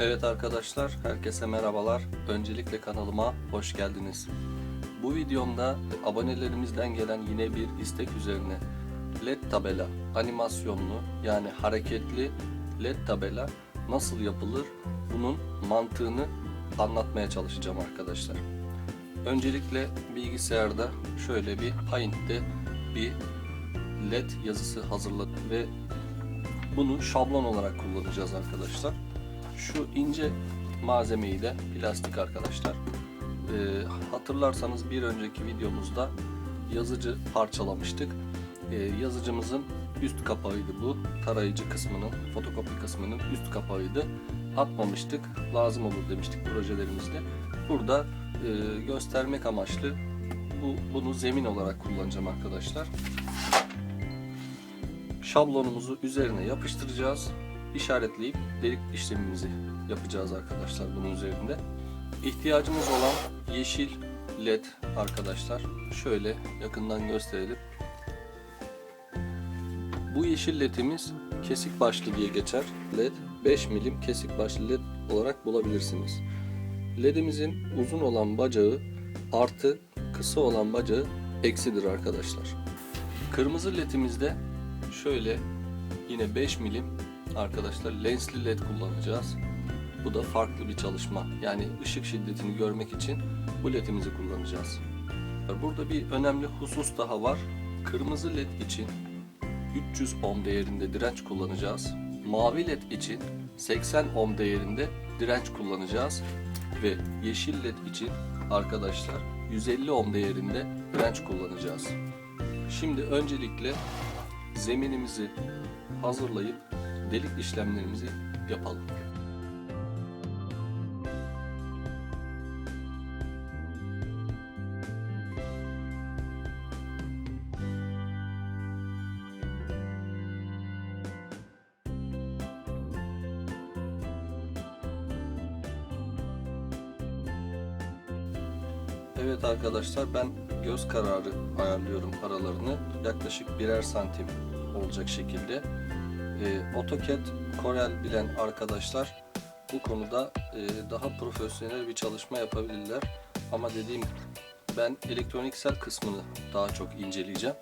Evet arkadaşlar, herkese merhabalar. Öncelikle kanalıma hoş geldiniz. Bu videomda abonelerimizden gelen yine bir istek üzerine LED tabela animasyonlu yani hareketli LED tabela nasıl yapılır bunun mantığını anlatmaya çalışacağım arkadaşlar. Öncelikle bilgisayarda şöyle bir Paint'te bir LED yazısı hazırladım ve bunu şablon olarak kullanacağız arkadaşlar. Şu ince malzemeyi de plastik arkadaşlar. Ee, hatırlarsanız bir önceki videomuzda yazıcı parçalamıştık. Ee, yazıcımızın üst kapağıydı bu. Tarayıcı kısmının, fotokopi kısmının üst kapağıydı. Atmamıştık. Lazım olur demiştik projelerimizde. Burada e, göstermek amaçlı bu, bunu zemin olarak kullanacağım arkadaşlar. Şablonumuzu üzerine yapıştıracağız. İşaretleyip delik işlemimizi yapacağız arkadaşlar bunun üzerinde. İhtiyacımız olan yeşil led arkadaşlar. Şöyle yakından gösterelim. Bu yeşil ledimiz kesik başlı diye geçer. Led 5 milim kesik başlı led olarak bulabilirsiniz. Ledimizin uzun olan bacağı artı kısa olan bacağı eksidir arkadaşlar. Kırmızı ledimizde şöyle yine 5 milim arkadaşlar lensli led kullanacağız. Bu da farklı bir çalışma. Yani ışık şiddetini görmek için bu ledimizi kullanacağız. Burada bir önemli husus daha var. Kırmızı led için 300 ohm değerinde direnç kullanacağız. Mavi led için 80 ohm değerinde direnç kullanacağız. Ve yeşil led için arkadaşlar 150 ohm değerinde direnç kullanacağız. Şimdi öncelikle zeminimizi hazırlayıp delik işlemlerimizi yapalım. Evet arkadaşlar ben göz kararı ayarlıyorum aralarını. Yaklaşık birer santim olacak şekilde. Ee, AutoCAD Corel bilen arkadaşlar bu konuda e, daha profesyonel bir çalışma yapabilirler. Ama dediğim ben elektroniksel kısmını daha çok inceleyeceğim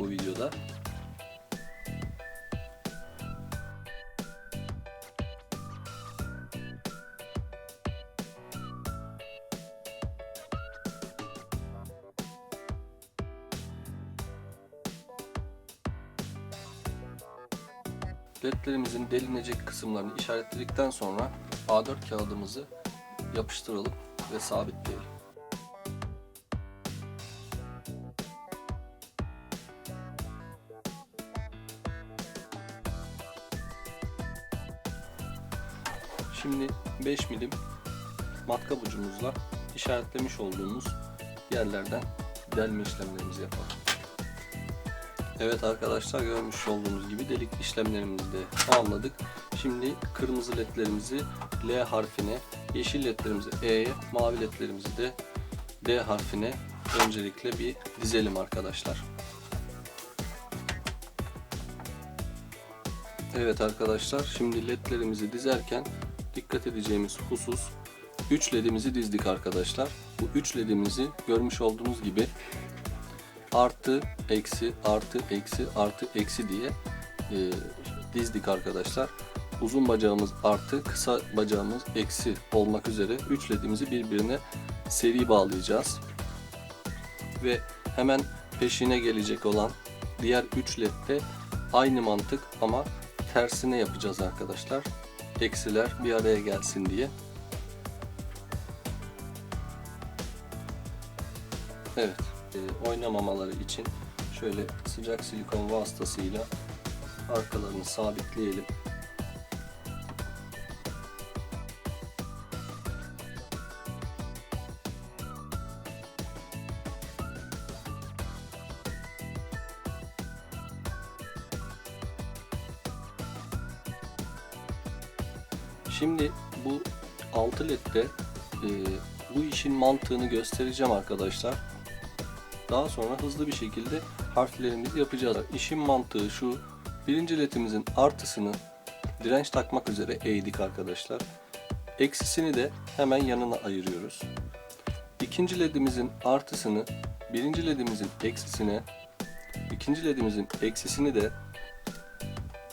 bu videoda. Ledlerimizin delinecek kısımlarını işaretledikten sonra A4 kağıdımızı yapıştıralım ve sabitleyelim. Şimdi 5 milim matkap ucumuzla işaretlemiş olduğumuz yerlerden delme işlemlerimizi yapalım. Evet arkadaşlar görmüş olduğunuz gibi delik işlemlerimizi de tamamladık. Şimdi kırmızı ledlerimizi L harfine, yeşil ledlerimizi E'ye, mavi ledlerimizi de D harfine öncelikle bir dizelim arkadaşlar. Evet arkadaşlar şimdi ledlerimizi dizerken dikkat edeceğimiz husus 3 ledimizi dizdik arkadaşlar. Bu 3 ledimizi görmüş olduğunuz gibi artı eksi artı eksi artı eksi diye e, dizdik arkadaşlar. Uzun bacağımız artı kısa bacağımız eksi olmak üzere 3 ledimizi birbirine seri bağlayacağız. Ve hemen peşine gelecek olan diğer 3 ledde aynı mantık ama tersine yapacağız arkadaşlar. Eksiler bir araya gelsin diye. Evet e, oynamamaları için şöyle sıcak silikon vasıtasıyla arkalarını sabitleyelim. Şimdi bu 6 ledde e, bu işin mantığını göstereceğim arkadaşlar. Daha sonra hızlı bir şekilde harflerimizi yapacağız. İşin mantığı şu. Birinci ledimizin artısını direnç takmak üzere eğdik arkadaşlar. Eksisini de hemen yanına ayırıyoruz. İkinci ledimizin artısını birinci ledimizin eksisine, ikinci ledimizin eksisini de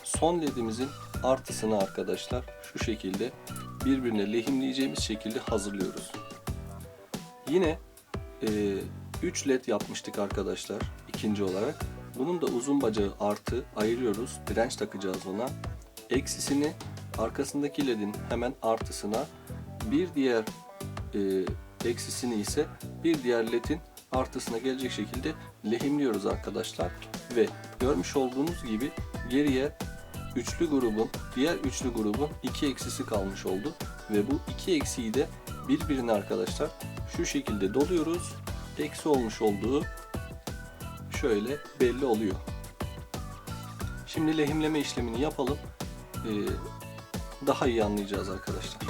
son ledimizin artısını arkadaşlar şu şekilde birbirine lehimleyeceğimiz şekilde hazırlıyoruz. Yine 3 led yapmıştık arkadaşlar ikinci olarak. Bunun da uzun bacağı artı ayırıyoruz. Direnç takacağız ona. Eksisini arkasındaki ledin hemen artısına bir diğer e, eksisini ise bir diğer ledin artısına gelecek şekilde lehimliyoruz arkadaşlar. Ve görmüş olduğunuz gibi geriye üçlü grubun, diğer üçlü grubun iki eksisi kalmış oldu. Ve bu iki eksiği de birbirine arkadaşlar şu şekilde doluyoruz. Eksi olmuş olduğu şöyle belli oluyor. Şimdi lehimleme işlemini yapalım. Ee, daha iyi anlayacağız arkadaşlar.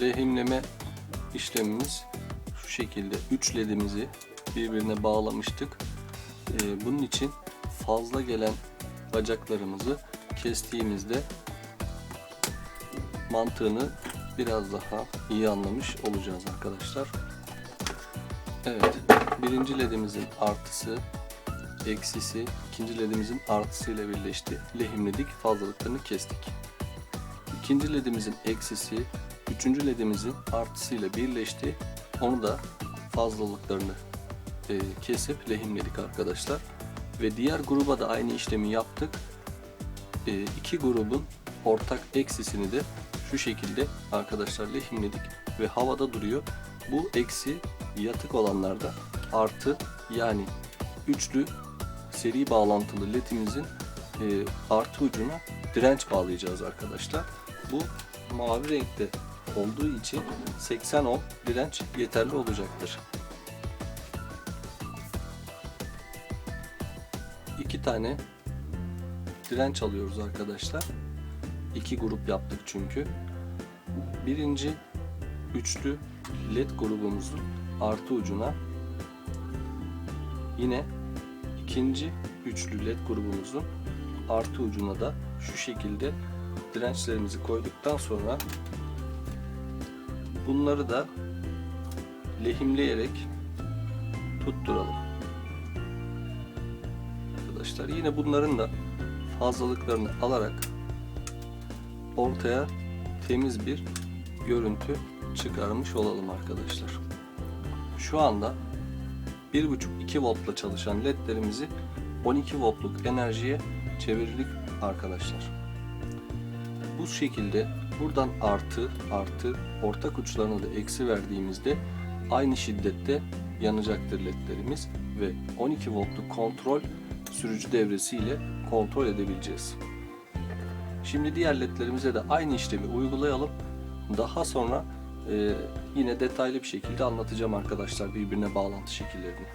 Lehimleme işlemimiz şu şekilde 3 ledimizi birbirine bağlamıştık. Ee, bunun için fazla gelen bacaklarımızı kestiğimizde mantığını biraz daha iyi anlamış olacağız arkadaşlar. Evet, birinci ledimizin artısı, eksisi, ikinci ledimizin artısıyla birleşti. Lehimledik, fazlalıklarını kestik. İkinci ledimizin eksisi, üçüncü ledimizin artısıyla birleşti. Onu da fazlalıklarını e, kesip lehimledik arkadaşlar. Ve diğer gruba da aynı işlemi yaptık. E, iki grubun ortak eksisini de şu şekilde arkadaşlar lehimledik ve havada duruyor. Bu eksi yatık olanlarda artı yani üçlü seri bağlantılı ledimizin e, artı ucuna direnç bağlayacağız arkadaşlar. Bu mavi renkte olduğu için 80 ohm direnç yeterli olacaktır. Tane direnç alıyoruz arkadaşlar. İki grup yaptık çünkü. Birinci üçlü led grubumuzun artı ucuna yine ikinci üçlü led grubumuzun artı ucuna da şu şekilde dirençlerimizi koyduktan sonra bunları da lehimleyerek tutturalım. Arkadaşlar yine bunların da fazlalıklarını alarak ortaya temiz bir görüntü çıkarmış olalım arkadaşlar. Şu anda 1.5-2 voltla çalışan ledlerimizi 12 voltluk enerjiye çevirdik arkadaşlar. Bu şekilde buradan artı artı ortak uçlarına da eksi verdiğimizde aynı şiddette yanacaktır ledlerimiz ve 12 voltluk kontrol sürücü devresiyle kontrol edebileceğiz. Şimdi diğer ledlerimize de aynı işlemi uygulayalım. Daha sonra e, yine detaylı bir şekilde anlatacağım arkadaşlar birbirine bağlantı şekillerini.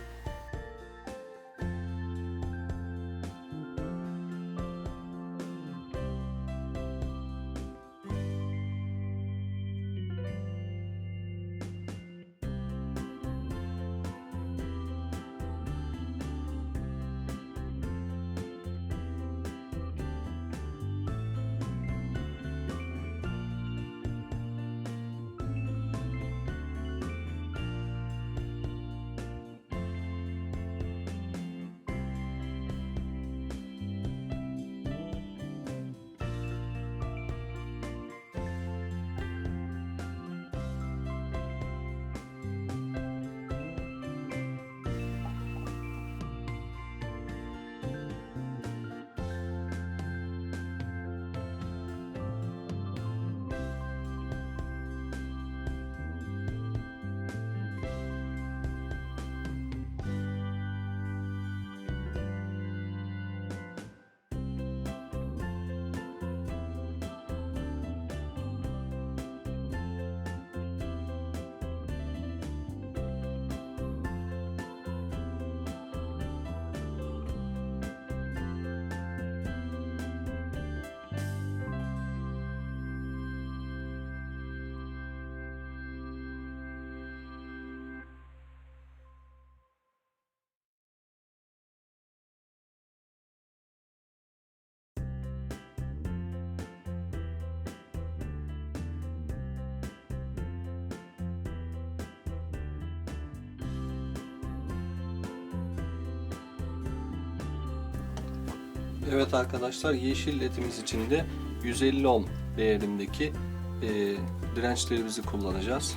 Evet arkadaşlar yeşil ledimiz için de 150 ohm değerindeki e, dirençlerimizi kullanacağız.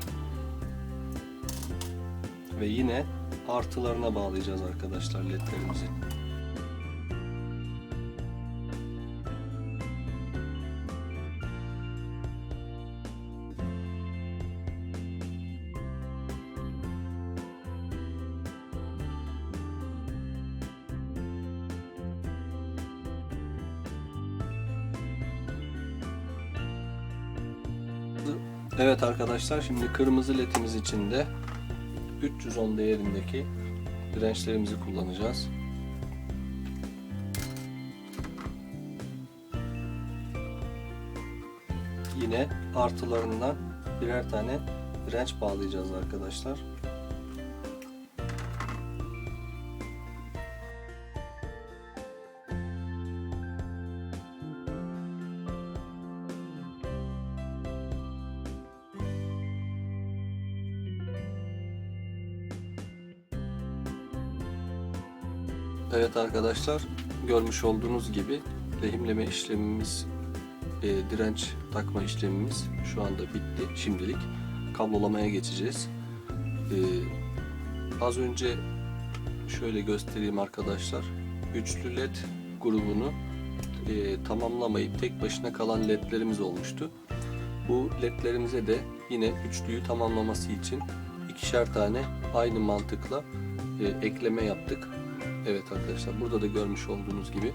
Ve yine artılarına bağlayacağız arkadaşlar ledlerimizi. Evet arkadaşlar şimdi kırmızı ledimiz için de 310 değerindeki dirençlerimizi kullanacağız. Yine artılarından birer tane direnç bağlayacağız arkadaşlar. Arkadaşlar görmüş olduğunuz gibi lehimleme işlemimiz e, direnç takma işlemimiz şu anda bitti. Şimdilik kablolamaya geçeceğiz. E, az önce şöyle göstereyim arkadaşlar. Üçlü led grubunu e, tamamlamayıp tek başına kalan ledlerimiz olmuştu. Bu ledlerimize de yine üçlüyü tamamlaması için ikişer tane aynı mantıkla e, ekleme yaptık Evet arkadaşlar burada da görmüş olduğunuz gibi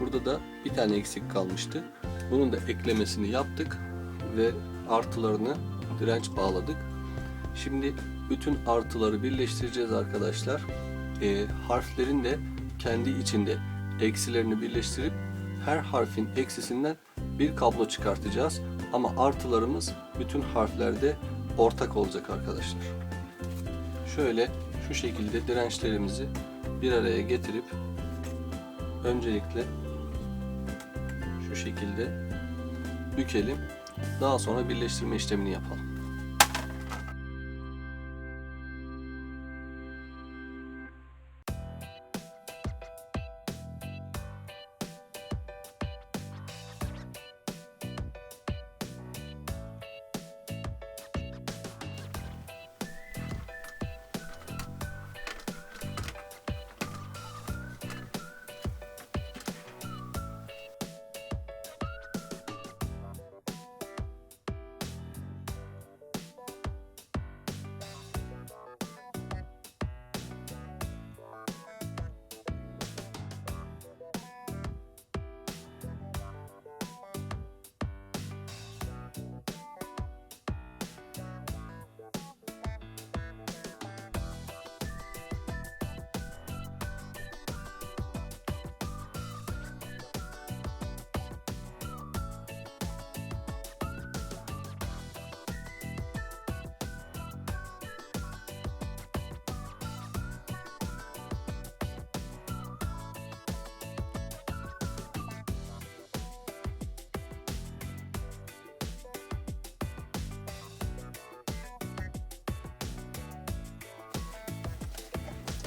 burada da bir tane eksik kalmıştı. Bunun da eklemesini yaptık ve artılarını direnç bağladık. Şimdi bütün artıları birleştireceğiz arkadaşlar. E, harflerin de kendi içinde eksilerini birleştirip her harfin eksisinden bir kablo çıkartacağız. Ama artılarımız bütün harflerde ortak olacak arkadaşlar. Şöyle şu şekilde dirençlerimizi bir araya getirip öncelikle şu şekilde bükelim. Daha sonra birleştirme işlemini yapalım.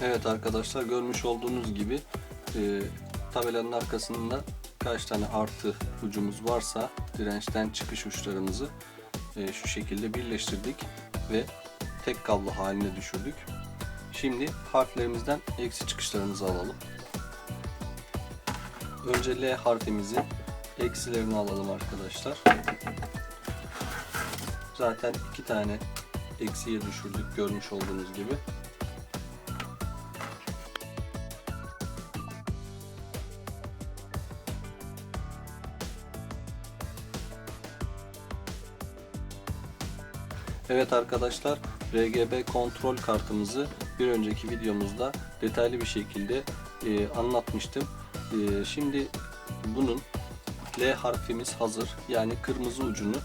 Evet arkadaşlar görmüş olduğunuz gibi e, tabelanın arkasında kaç tane artı ucumuz varsa dirençten çıkış uçlarımızı e, şu şekilde birleştirdik ve tek kablo haline düşürdük. Şimdi harflerimizden eksi çıkışlarımızı alalım. Önce L harfimizin eksilerini alalım arkadaşlar. Zaten iki tane eksiye düşürdük görmüş olduğunuz gibi. Evet arkadaşlar RGB kontrol kartımızı bir önceki videomuzda detaylı bir şekilde e, anlatmıştım. E, şimdi bunun L harfimiz hazır. Yani kırmızı ucunu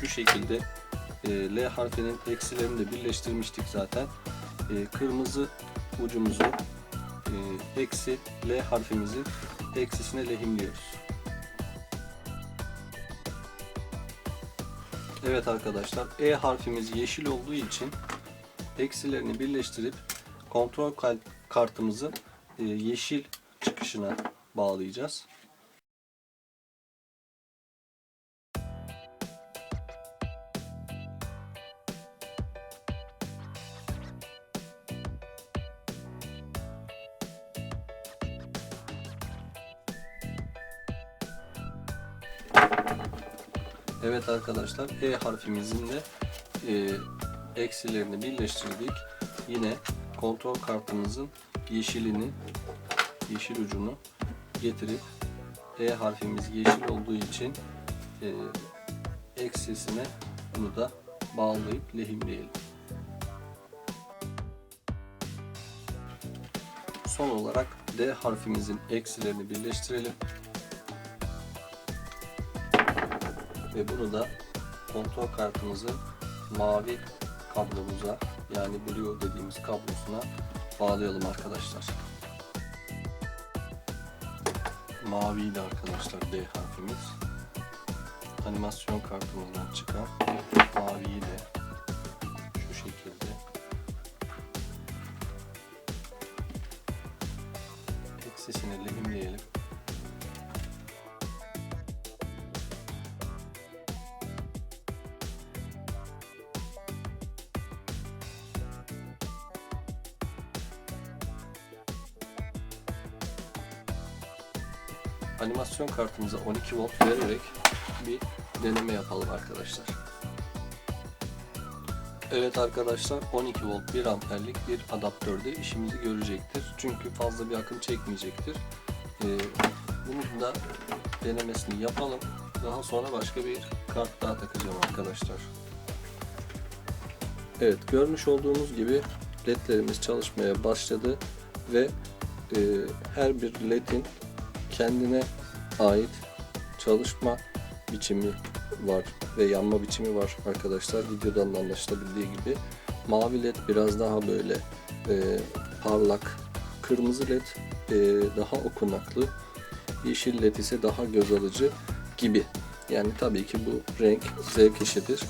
şu şekilde e, L harfinin eksilerini de birleştirmiştik zaten. E, kırmızı ucumuzu e, eksi L harfimizin eksisine lehimliyoruz. Evet arkadaşlar E harfimiz yeşil olduğu için eksilerini birleştirip kontrol kal- kartımızı e, yeşil çıkışına bağlayacağız. Evet arkadaşlar E harfimizin de e, eksilerini birleştirdik. Yine kontrol kartımızın yeşilini, yeşil ucunu getirip E harfimiz yeşil olduğu için e, eksisine bunu da bağlayıp lehimleyelim. Son olarak D harfimizin eksilerini birleştirelim. Ve bunu da kontrol kartımızın mavi kablomuza yani blue dediğimiz kablosuna bağlayalım arkadaşlar. Maviydi arkadaşlar D harfimiz. Animasyon kartımızdan çıkan maviyi de animasyon kartımıza 12 volt vererek bir deneme yapalım arkadaşlar. Evet arkadaşlar 12 volt 1 amperlik bir adaptörde işimizi görecektir. Çünkü fazla bir akım çekmeyecektir. Ee, bunun da denemesini yapalım. Daha sonra başka bir kart daha takacağım arkadaşlar. Evet görmüş olduğunuz gibi ledlerimiz çalışmaya başladı ve e, her bir ledin kendine ait çalışma biçimi var ve yanma biçimi var arkadaşlar. Videodan da anlaşılabildiği gibi. Mavi led biraz daha böyle e, parlak, kırmızı led e, daha okunaklı, yeşil led ise daha göz alıcı gibi. Yani tabii ki bu renk zevk işidir.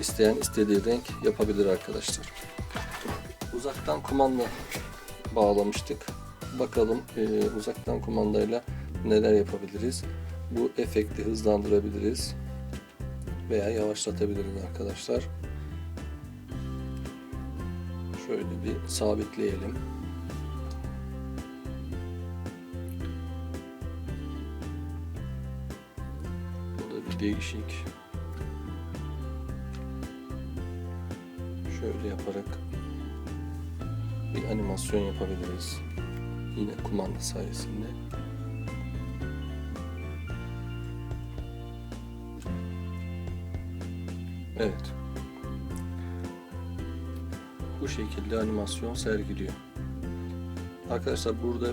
İsteyen istediği renk yapabilir arkadaşlar. Uzaktan kumanda bağlamıştık. Bakalım e, uzaktan kumandayla neler yapabiliriz? Bu efekti hızlandırabiliriz veya yavaşlatabiliriz arkadaşlar. Şöyle bir sabitleyelim. Bu da bir değişik. Şöyle yaparak bir animasyon yapabiliriz. Yine kumanda sayesinde. Evet. Bu şekilde animasyon sergiliyor. Arkadaşlar burada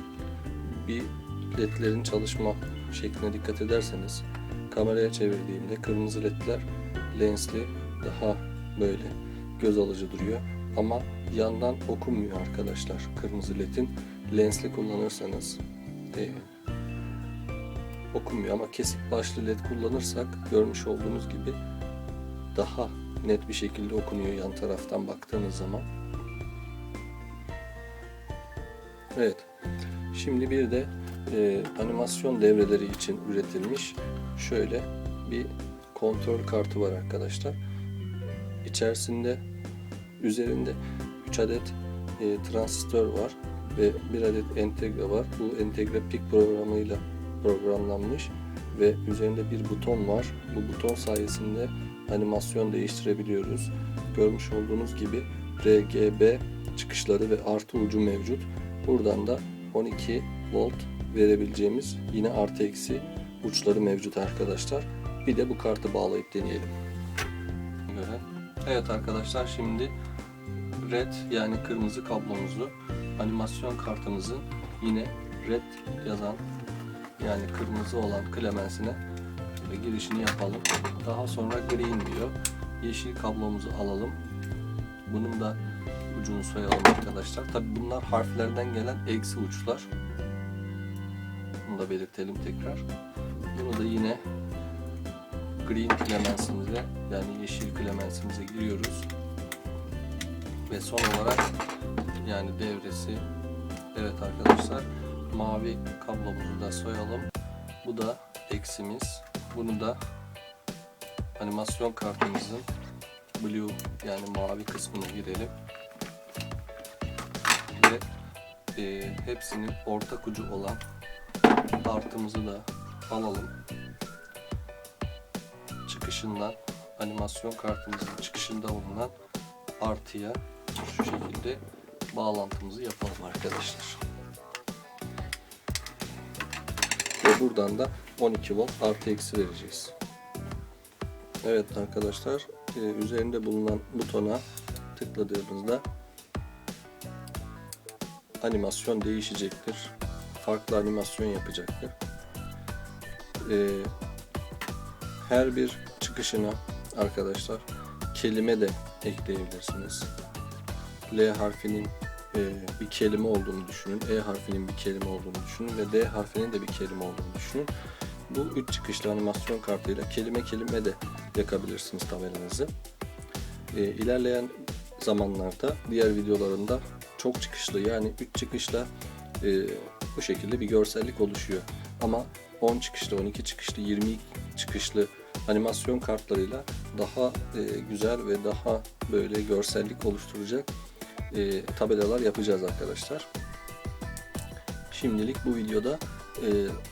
bir ledlerin çalışma şekline dikkat ederseniz kameraya çevirdiğimde kırmızı ledler lensli daha böyle göz alıcı duruyor. Ama yandan okunmuyor arkadaşlar kırmızı ledin. Lensli kullanırsanız e, okunmuyor ama kesik başlı led kullanırsak görmüş olduğunuz gibi daha net bir şekilde okunuyor yan taraftan baktığınız zaman. Evet. Şimdi bir de e, animasyon devreleri için üretilmiş şöyle bir kontrol kartı var arkadaşlar. İçerisinde üzerinde 3 adet e, transistör var ve bir adet entegre var. Bu entegre pik programıyla programlanmış ve üzerinde bir buton var. Bu buton sayesinde animasyon değiştirebiliyoruz. Görmüş olduğunuz gibi RGB çıkışları ve artı ucu mevcut. Buradan da 12 volt verebileceğimiz yine artı eksi uçları mevcut arkadaşlar. Bir de bu kartı bağlayıp deneyelim. Evet arkadaşlar şimdi red yani kırmızı kablomuzu animasyon kartımızın yine red yazan yani kırmızı olan klemensine ve girişini yapalım. Daha sonra green diyor. Yeşil kablomuzu alalım. Bunun da ucunu soyalım arkadaşlar. Tabi bunlar harflerden gelen eksi uçlar. Bunu da belirtelim tekrar. Bunu da yine green klemensimize yani yeşil klemensimize giriyoruz. Ve son olarak yani devresi evet arkadaşlar mavi kablomuzu da soyalım. Bu da eksimiz. Bunu da animasyon kartımızın blue yani mavi kısmına girelim. Ve e, hepsinin ortak ucu olan artımızı da alalım. Çıkışından animasyon kartımızın çıkışında bulunan artıya şu şekilde bağlantımızı yapalım arkadaşlar. Ve buradan da 12 volt artı eksi vereceğiz. Evet arkadaşlar e, üzerinde bulunan butona tıkladığımızda animasyon değişecektir. Farklı animasyon yapacaktır. E, her bir çıkışına arkadaşlar kelime de ekleyebilirsiniz. L harfinin e, bir kelime olduğunu düşünün. E harfinin bir kelime olduğunu düşünün ve D harfinin de bir kelime olduğunu düşünün. Bu üç çıkışlı animasyon kartıyla kelime kelime de yakabilirsiniz tabelanızı. E, ilerleyen zamanlarda diğer videolarında çok çıkışlı yani 3 çıkışla e, bu şekilde bir görsellik oluşuyor. Ama 10 çıkışlı, 12 çıkışlı, 20 çıkışlı animasyon kartlarıyla daha e, güzel ve daha böyle görsellik oluşturacak e, tabelalar yapacağız arkadaşlar. Şimdilik bu videoda e,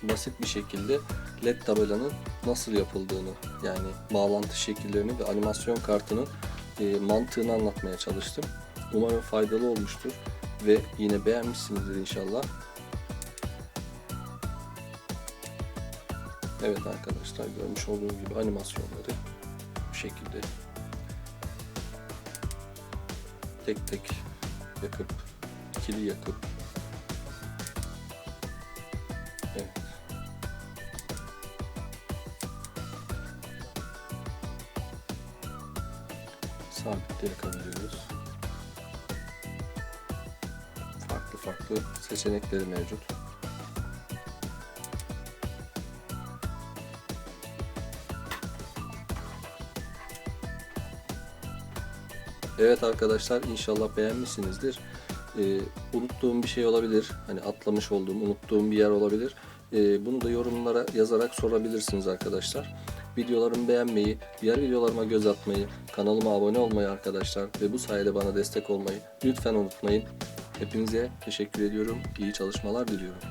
basit bir şekilde LED tabelanın nasıl yapıldığını yani bağlantı şekillerini ve animasyon kartının e, mantığını anlatmaya çalıştım. Umarım faydalı olmuştur ve yine beğenmişsinizdir inşallah. Evet arkadaşlar görmüş olduğunuz gibi animasyonları bu şekilde tek tek yakıp ikili yakıp Sabitle yakabiliyoruz. Farklı farklı seçenekleri mevcut. Evet arkadaşlar inşallah beğenmişsinizdir. Ee, unuttuğum bir şey olabilir. Hani atlamış olduğum, unuttuğum bir yer olabilir. Ee, bunu da yorumlara yazarak sorabilirsiniz arkadaşlar. Videolarımı beğenmeyi, diğer videolarıma göz atmayı, kanalıma abone olmayı arkadaşlar ve bu sayede bana destek olmayı lütfen unutmayın. Hepinize teşekkür ediyorum. İyi çalışmalar diliyorum.